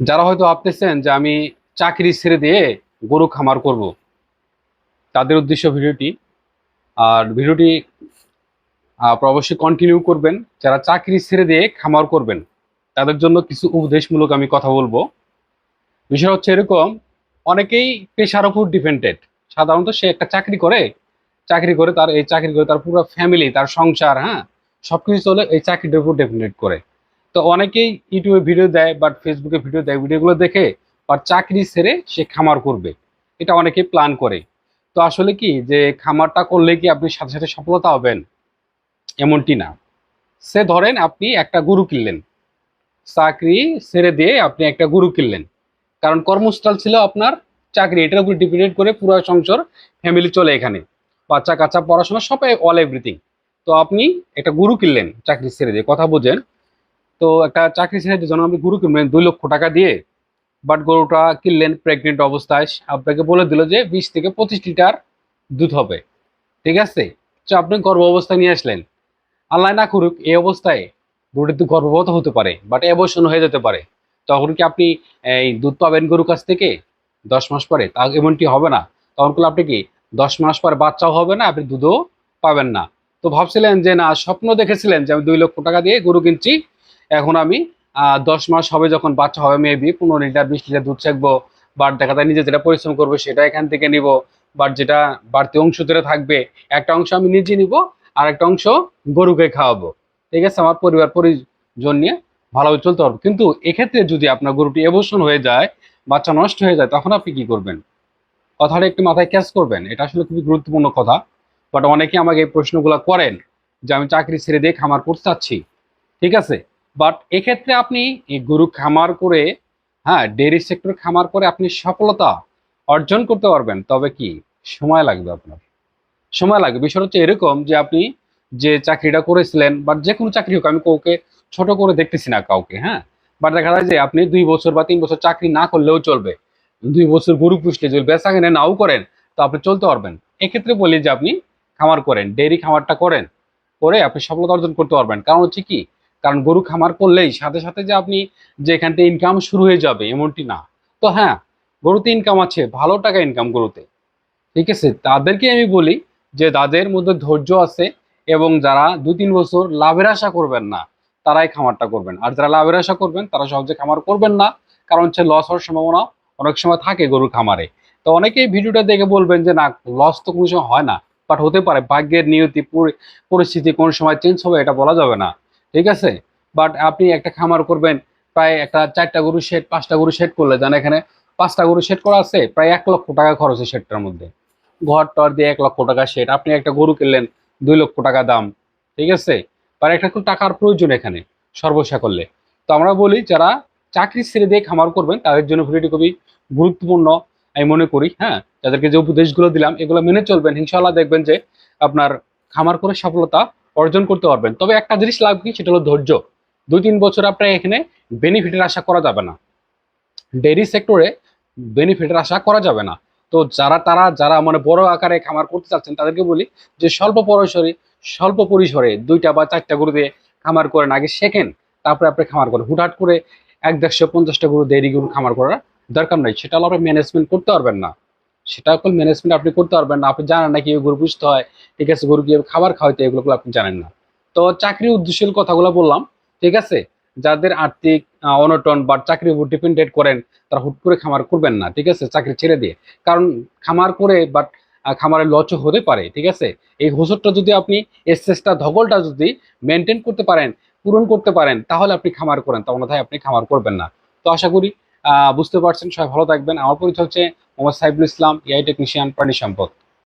যারা হয়তো ভাবতেছেন যে আমি চাকরি ছেড়ে দিয়ে গরু খামার করব, তাদের উদ্দেশ্য ভিডিওটি। আর ভিডিওটি অবশ্যই কন্টিনিউ করবেন। যারা চাকরি ছেড়ে দিয়ে খামার করবেন, তাদের জন্য কিছু উপদেশমূলক আমি কথা বলব। বিষয় হচ্ছে এরকম, অনেকেই পেশার উপর ডিপেন্ডেড সাধারণত সে একটা চাকরি করে চাকরি করে তার, এই চাকরি করে তার পুরো ফ্যামিলি তার সংসার হ্যাঁ? সবকিছু চলে এই চাকরিটার উপর ডিপেন্ডেড করে। তো অনেকেই ইউটিউবে ভিডিও দেয় বাট ফেসবুকে ভিডিও দেয় ভিডিওগুলো দেখে বা চাকরি ছেড়ে সে খামার করবে। এটা অনেকেই প্ল্যান করে। তো আসলে কি যে খামারটা করলে কি আপনি সাথে সাথে সফলতা হবেন? এমনটি না। সে ধরেন আপনি একটা গরু কিনলেন। চাকরি ছেড়ে দিয়ে আপনি একটা গরু কিনলেন। কারণ কর্মস্থল ছিল আপনার চাকরি, এটার উপর ডিপেন্ডেড করে পুরো সংসার ফ্যামিলি চলে এখানে। বাচ্চা কাচ্চা পড়াশোনা সব অল এভরিথিং তো আপনি একটা গরু কিনলেন, চাকরি ছেড়ে দিয়ে। কথা বোঝেন তো একটা চাকরি ছেড়ে যখন আপনি গরু কিনবেন দুই লক্ষ টাকা দিয়ে বাট গরুটা কিনলেন প্রেগনেন্ট অবস্থায়। আপনাকে বলে দিল যে বিশ থেকে পঁচিশ লিটার দুধ হবে। ঠিক আছে? তো আপনি গর্ভ অবস্থায় নিয়ে আসলেন। আল্লাহ না করুক, এই অবস্থায় গরুটি গর্ভবত হতে পারে বাট অ্যাবর্শন হয়ে যেতে পারে। তখন কি আপনি, এই দুধ পাবেন গরুর কাছ থেকে? দশ মাস পরে। তা এমনটি হবে না। তখন করলে আপনি কি দশ মাস পরে বাচ্চাও হবে না? আপনি দুধও পাবেন না? তো ভাবছিলেন যে, না, স্বপ্ন দেখেছিলেন যে আমি দুই লক্ষ টাকা দিয়ে গরু কিনছি এখন আমি দশ মাস হবে যখন বাচ্চা হবে মেবি পনেরো লিটার, বিশ লিটার দুধ ছাকবো, বাট দেখা যায় নিজে যেটা পরিশ্রম করব সেটা এখান থেকে নিব, বাট যেটা বাড়তি অংশ যেটা থাকবে, একটা অংশ আমি নিজে নিব আর একটা অংশ গরুকে খাওয়াবো। ঠিক আছে? আমার পরিবার, পরিজন নিয়ে ভালোভাবে চলতে পারব। কিন্তু এক্ষেত্রে যদি আপনার গরুটি এবসন হয়ে যায়, বাচ্চা নষ্ট হয়ে যায়, তখন আপনি কি করবেন? কথাটা একটু মাথায় ক্যাচ করবেন। এটা আসলে খুবই গুরুত্বপূর্ণ কথা। বাট অনেকে আমাকে এই প্রশ্নগুলো করেন যে, আমি চাকরি ছেড়ে দিয়ে খামার করতে চাচ্ছি। ঠিক আছে? বাট এক্ষেত্রে আপনি গরু খামার করে হ্যাঁ ডেয়ারি সেক্টর খামার করে আপনি সফলতা অর্জন করতে পারবেন। তবে কি? সময় লাগবে আপনার। সময় লাগবে। বিষয় হচ্ছে এরকম যে আপনি যে চাকরিটা করেছিলেন বা যে কোনো চাকরি হোক, আমি কাউকে ছোট করে দেখতেছি না কাউকে হ্যাঁ? বাট দেখা যায় যে আপনি দুই বছর বা তিন বছর চাকরি না করলেও চলবে। দুই বছর গরু পুষলে যদি বেচা কিনে নাও করেন, তো আপনি চলতে পারবেন। এক্ষেত্রে বলি যে আপনি খামার করেন ডেয়ারি খামারটা করেন, করে আপনি সফলতা অর্জন করতে পারবেন। কারণ হচ্ছে কি? কারণ গরু খামার করলেই সাথে সাথে যে আপনি যে এখান থেকে ইনকাম শুরু হয়ে যাবে, এমনটি না। তো হ্যাঁ গরুতে ইনকাম আছে, ভালো টাকা ইনকাম গরুতে। ঠিক আছে? তাদেরকে আমি বলি যে তাদের মধ্যে ধৈর্য আছে এবং যারা দু তিন বছর লাভের আশা করবেন না, তারাই খামারটা করবেন। আর যারা লাভের আশা করবেন, তারা সহজে খামার করবেন না, কারণ হচ্ছে লস হওয়ার সম্ভাবনা অনেক সময় থাকে গরুর খামারে। তো অনেকেই ভিডিওটা দেখে বলবেন যে, না লস তো কোনো সময় হয় না বাট হতে পারে ভাগ্যের নিয়তি, পরি- পরিস্থিতি কোন সময় চেঞ্জ হবে এটা বলা যাবে না। ঠিক আছে? বাট আপনি একটা খামার করবেন, প্রায় একটা চারটা গরু শেড পাঁচটা গরু শেড করলে জান এখানে পাঁচটা গরু শেড করা আছে, প্রায় এক লক্ষ টাকা খরচ হয় শেডটার মধ্যে। ঘর টর দিয়ে এক লক্ষ টাকা শেড আপনি একটা গরু কিনলেন, দুই লক্ষ টাকা দাম, ঠিক আছে? আর একটা খুব টাকার প্রয়োজন এখানে সর্বসা করলে। তো আমরা বলি, যারা চাকরি ছেড়ে দিয়ে খামার করবেন, তাদের জন্য ভিডিওটি খুবই গুরুত্বপূর্ণ, আমি মনে করি হ্যাঁ? যাদেরকে যে উপদেশগুলো দিলাম, এগুলো মেনে চলবেন। ইনশাল্লাহ দেখবেন যে আপনার খামার করে সফলতা অর্জন করতে পারবেন। তবে একটা জিনিস লাগবে কি সেটা হলো ধৈর্য। দুই তিন বছর আপনার এখানে বেনিফিটের আশা করা যাবে না। ডেইরি সেক্টরে বেনিফিটের আশা করা যাবে না। তো যারা তারা, যারা মানে বড় আকারে খামার করতে চাচ্ছেন, তাদেরকে বলি যে স্বল্প পরিসরে স্বল্প পরিসরে দুইটা বা চারটা গরু দিয়ে খামার করেন, আগে শেখেন, তারপরে আপনি খামার করেন। হুটহাট করে এক দেড়শো পঞ্চাশটা গরু দেরি গরু খামার করার দরকার নাই। সেটা হলো আপনি ম্যানেজমেন্ট করতে পারবেন না। সেটা এখন ম্যানেজমেন্ট আপনি করতে পারবেন না। আপনি জানেন না কীভাবে গরু পুষতে হয়, ঠিক আছে, গরু কীভাবে খাবার খাওয়াইতে এগুলো আপনি জানেন না। তো চাকরি উদ্দেশ্যের কথাগুলো বললাম, ঠিক আছে? যাদের আর্থিক অনটন বা চাকরির উপর ডিপেন্ডেন্ট করেন, তারা হুট করে খামার করবেন না, ঠিক আছে? চাকরি ছেড়ে দিয়ে। কারণ খামার করে বাট খামারের লচও হতে পারে, ঠিক আছে? এই হোসরটা যদি আপনি এক্সেসটা ধকলটা যদি মেনটেন করতে পারেন, পূরণ করতে পারেন, তাহলে আপনি খামার করেন। তখন অন্যথায় আপনি খামার করবেন না। তো আশা করি বুঝতে পারছেন। সবাই ভালো থাকবেন। আমার পরিচয় হচ্ছে মোহাম্মদ সাইফুল ইসলাম এআই টেকনিশিয়ান প্রাণী সম্পদ।